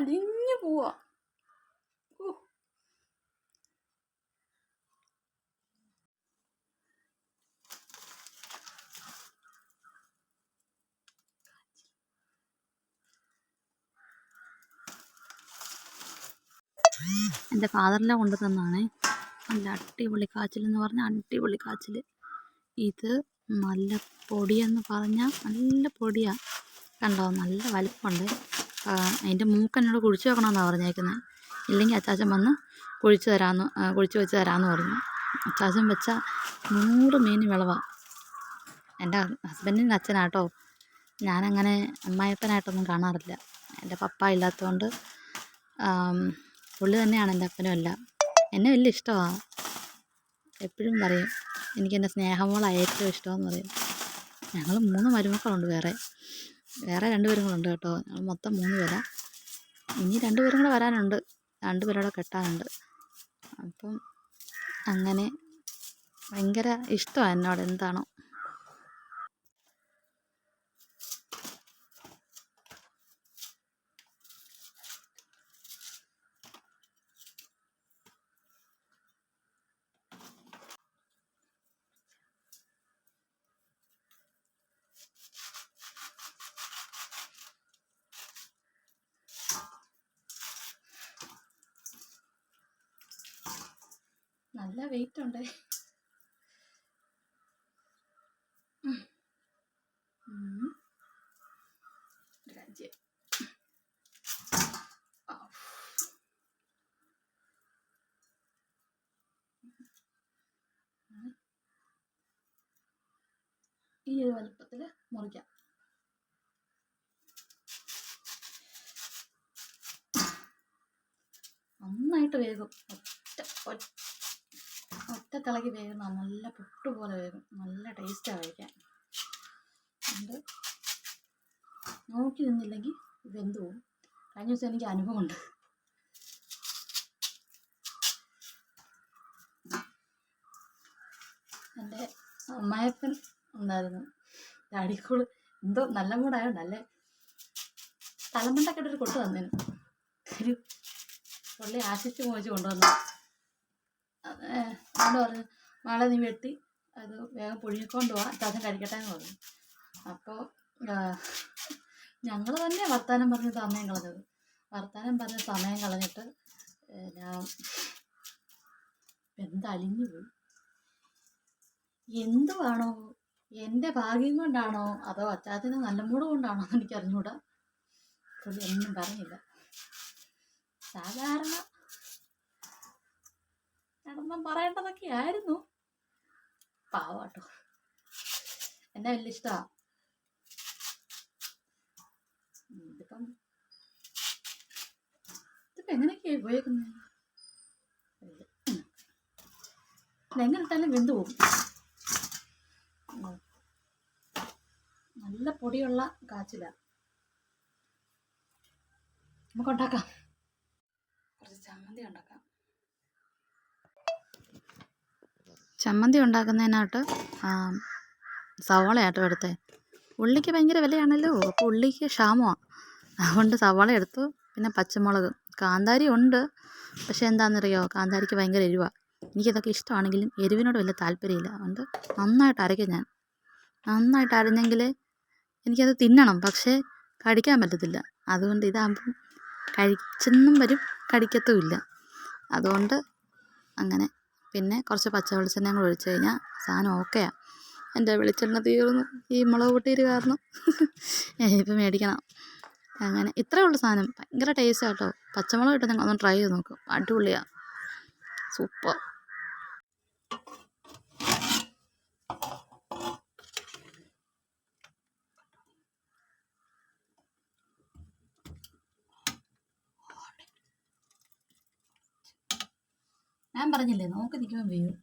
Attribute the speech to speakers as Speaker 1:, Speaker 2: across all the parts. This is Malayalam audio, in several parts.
Speaker 1: അലിഞ്ഞു പോവാ ഓ എന്റെ ഫാദറിനെ കൊണ്ടു തന്നാണേ നല്ല അടിപൊളി കാച്ചിൽ എന്ന് പറഞ്ഞാൽ അടിപൊളി കാച്ചിൽ ഇത് നല്ല പൊടിയെന്ന് പറഞ്ഞാൽ നല്ല പൊടിയാണ് കണ്ടോ? നല്ല വലിപ്പമുണ്ട്. അതിന്റെ മൂക്കെന്നോട് കുഴിച്ച് വെക്കണമെന്നാണ് പറഞ്ഞേക്കുന്നത് ഇല്ലെങ്കിൽ അച്ചാച്ചൻ വന്ന് കുഴിച്ച് തരാമെന്ന് കുഴിച്ച് വെച്ച് തരാമെന്ന് പറഞ്ഞു. അച്ചാച്ചൻ വെച്ച നൂറ് മീൻ വിളവാണ് എന്റെ ഹസ്ബൻഡിന്റെ അച്ഛനാട്ടോ. ഞാനങ്ങനെ അമ്മായപ്പനായിട്ടൊന്നും കാണാറില്ല. എന്റെ പപ്പ ഇല്ലാത്തതുകൊണ്ട് പുള്ളി തന്നെയാണ് എന്റെ അപ്പനും എല്ലാം. എന്നെ വലിയ ഇഷ്ടമാണ് എപ്പോഴും പറയും എനിക്ക് എന്റെ സ്നേഹമോളാണ് ഏറ്റവും ഇഷ്ടമെന്ന് പറയും. ഞങ്ങൾ മൂന്ന് മരുമക്കളുണ്ട് വേറെ. വേറെ രണ്ട് പേരും കൂടെ ഉണ്ട് കേട്ടോ. ഞങ്ങൾ മൊത്തം മൂന്ന് പേരാണ് ഇനി രണ്ട് പേരും കൂടെ വരാനുണ്ട്. രണ്ട് പേരോടെ കെട്ടാനുണ്ട്. അപ്പം അങ്ങനെ ഭയങ്കര ഇഷ്ടമാണ് എന്നോട്. എന്താണോ. നല്ല വെയിറ്റ് ഉണ്ട്. ഉം. ഈ ഒരു വലുപ്പത്തിൽ മുറിക്കാം. നന്നായിട്ട് വേഗം ഒറ്റ ഒറ്റ ഒറ്റ തിളക്കി വേകുന്ന നല്ല പുട്ട് പോലെ വേകും നല്ല ടേസ്റ്റാണ് കഴിക്കാൻ. അതുകൊണ്ട് നോക്കി നിന്നില്ലെങ്കിൽ വെന്ത് പോകും. കഴിഞ്ഞ ദിവസം എനിക്ക് അനുഭവമുണ്ട്. എന്റെ അമ്മായപ്പൻ ഉണ്ടായിരുന്നു. ഡാഡിക്കോൾ എന്തോ നല്ല മൂടായോ നല്ല തലമുണ്ടൊക്കെ ഇട്ടൊരു കൊട്ട് തന്നേനു. ഒരു പുള്ളി ആശിച്ച് മോഹിച്ച് കൊണ്ടുവന്നു. എന്നോട് പറഞ്ഞു നാളെ നീ വെട്ടി. അത് വേഗം പുഴുങ്ങിക്കൊണ്ട് പോവാ അച്ചാച്ചൻ കഴിക്കട്ടെ എന്ന് പറഞ്ഞു. അപ്പോൾ ഞങ്ങൾ തന്നെ വർത്താനം പറഞ്ഞ് സമയം കളഞ്ഞത്. വർത്താനം പറഞ്ഞ് സമയം കളഞ്ഞിട്ട് ഞാൻ എന്തലിഞ്ഞു പോയി. എന്തുവാണോ? എന്റെ ഭാഗ്യം കൊണ്ടാണോ? അതോ അച്ചാച്ചന് നല്ല മൂട് കൊണ്ടാണോ എന്ന് എനിക്ക് അറിഞ്ഞൂടാ പുള്ളി ഒന്നും പറഞ്ഞില്ല. സാധാരണ നടന്നം പറയേണ്ടതൊക്കെ ആയിരുന്നു. പാവാട്ടോ. എന്നെ വലിയ ഇഷ്ടമാണ് ഇതിപ്പം ഇതിപ്പം എങ്ങനെയൊക്കെയാ ഉപയോഗിക്കുന്നത് എങ്ങനെ ഇട്ടാലും വെന്ത് പോകും. നല്ല പൊടിയുള്ള കാച്ചില. നമുക്ക് ഉണ്ടാക്കാം. കുറച്ച് ചമ്മന്തി ഉണ്ടാക്കാം. ചമ്മന്തി ഉണ്ടാക്കുന്നതിനായിട്ട് സവാള ആട്ടോ എടുത്തേ. ഉള്ളിക്ക് ഭയങ്കര വിലയാണല്ലോ. അപ്പോൾ ഉള്ളിക്ക് ക്ഷാമമാണ് അതുകൊണ്ട് സവാള എടുത്തു. പിന്നെ പച്ചമുളക്. കാന്താരി ഉണ്ട്. പക്ഷേ എന്താണെന്നറിയോ കാന്താരിക്ക് ഭയങ്കര എരിവാണ് എനിക്കിതൊക്കെ ഇഷ്ടമാണെങ്കിലും എരിവിനോട് വലിയ താല്പര്യമില്ല. അതുകൊണ്ട് നന്നായിട്ട് അരയ്ക്കും ഞാൻ. നന്നായിട്ട് അരഞ്ഞെങ്കിൽ എനിക്കത് തിന്നണം. പക്ഷേ കടിക്കാൻ പറ്റത്തില്ല. അതുകൊണ്ട് ഇതാകുമ്പം കഴിച്ചെന്നും വരും കടിക്കത്തുമില്ല. അതുകൊണ്ട് അങ്ങനെ പിന്നെ കുറച്ച് പച്ച വെളിച്ചെണ്ണയും കൂടെ ഒഴിച്ച് കഴിഞ്ഞാൽ സാധനം ഓക്കെയാണ് എന്റെ വെളിച്ചെണ്ണ തീർന്നു. ഈ മുളക് പൊട്ടിയിട്ട് കാരണം. ഇപ്പം മേടിക്കണം. അങ്ങനെ ഇത്രയേ ഉള്ളൂ സാധനം. ഭയങ്കര ടേസ്റ്റാണ് കേട്ടോ. പച്ചമുളക് ഇട്ട് നിങ്ങൾ ഒന്ന് ട്രൈ ചെയ്ത് നോക്കും. അടിപൊളിയാണ് സൂപ്പർ പറഞ്ഞില്ലേ? നോക്കി നിൽക്കുമ്പോൾ വീഴും.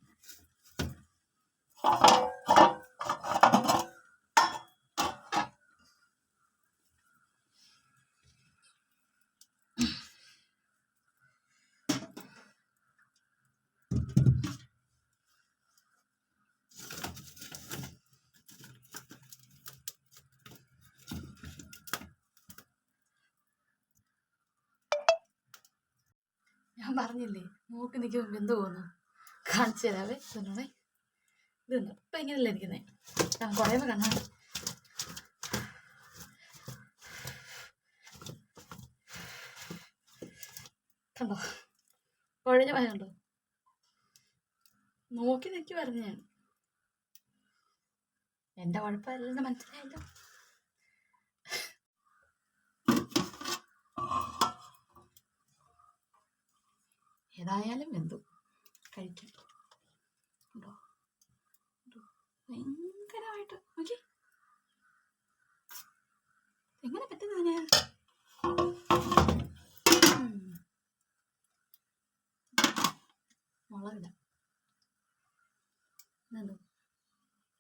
Speaker 1: പറഞ്ഞില്ലേ? മൂക്ക് നിൽക്കുമ്പോൾ എന്ത് പോകുന്നു കാണിച്ചു തരാവേ തിന്നണേ ഇത് തിന്നു ഇപ്പം ഇങ്ങനെയല്ലേ ഇരിക്കുന്നേ? ഞാൻ കുറേ കണ്ണാ കണ്ടോ. കുഴഞ്ഞ മഴ കണ്ടോ നോക്കി നിൽക്കുമായിരുന്നു ഞാൻ. എന്റെ കുഴപ്പമില്ലെന്ന് മനസ്സിലായല്ലോ. ഏതായാലും വെന്തു കഴിക്കാം. ഉണ്ടോ? ഭയങ്കരമായിട്ട്. നോക്കി. എങ്ങനെ പറ്റുന്നതിന് ഞാൻ? മുളകിടാം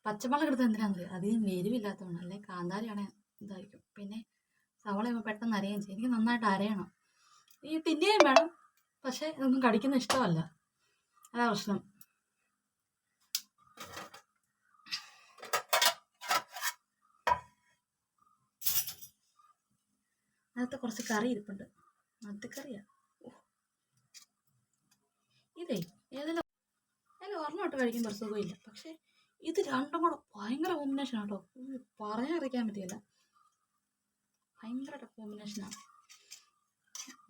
Speaker 1: പച്ചമുളക് എടുത്ത് എന്തിനാണെന്നറിയോ അധികം എരിവില്ലാത്തതുകൊണ്ട്. അല്ലെ? കാന്താരിയാണ് ഇതായിരിക്കും. പിന്നെ സവള പെട്ടെന്ന് അരയുകയും ചെയ്യും. എനിക്ക് നന്നായിട്ട് അരയണം. ഈ തിന്നുകയും വേണം. പക്ഷേ ഇതൊന്നും കടിക്കുന്ന ഇഷ്ടമല്ല. അതാ പ്രശ്നം. അതിനകത്ത് കുറച്ച് കറി ഇരിപ്പുണ്ട്. മത്തിക്കറിയാ. ഇതേ ഏതെല്ലാം? അതിൽ കഴിക്കാൻ കുറച്ച് സുഖമില്ല. പക്ഷേ ഇത് രണ്ടും കൂടെ ഭയങ്കര കോമ്പിനേഷൻ ആട്ടോ. പറയാൻ അറിയിക്കാൻ പറ്റില്ല. ഭയങ്കര കോമ്പിനേഷനാണ്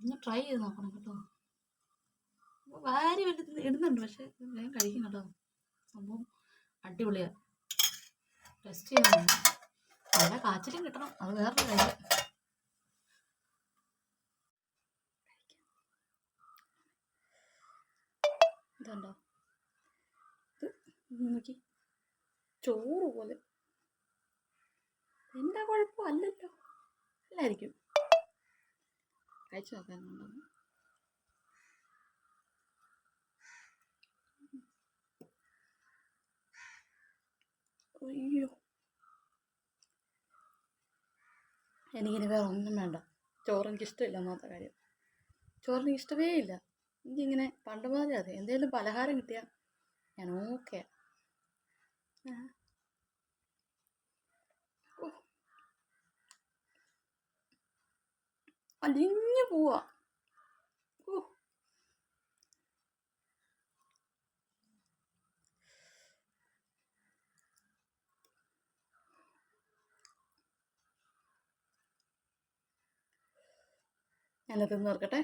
Speaker 1: ഒന്ന് ട്രൈ ചെയ്ത് നോക്കണം കേട്ടോ. വാരി വലുത് ഇടുന്നുണ്ട് പക്ഷെ വേഗം കഴിക്കും കേട്ടോ സംഭവം അടിപൊളിയാ. ടെസ്റ്റ് ചെയ്യണം നല്ല കാച്ചിലും കിട്ടണം. അത് വേറൊരു കാര്യം. ഇത് നോക്കി. ചോറ് പോലെ. എന്റെ കുഴപ്പമല്ലല്ലോ അല്ലായിരിക്കും കഴിച്ചു നോക്കാനുണ്ടോ അയ്യോ. എനിക്കിനി വേറെ ഒന്നും വേണ്ട. ചോറ് എനിക്ക് ഇഷ്ടമില്ല ഒന്നാമത്തെ കാര്യം. ചോറ് എനിക്ക് ഇഷ്ടമേ ഇല്ല. എനിക്കിങ്ങനെ പണ്ട് മാതിരി അതെ. എന്തെങ്കിലും പലഹാരം കിട്ടിയാൽ ഞാൻ ഓക്കെ. അലിഞ്ഞു പോവാ. ഞാനത് നോക്കട്ടെ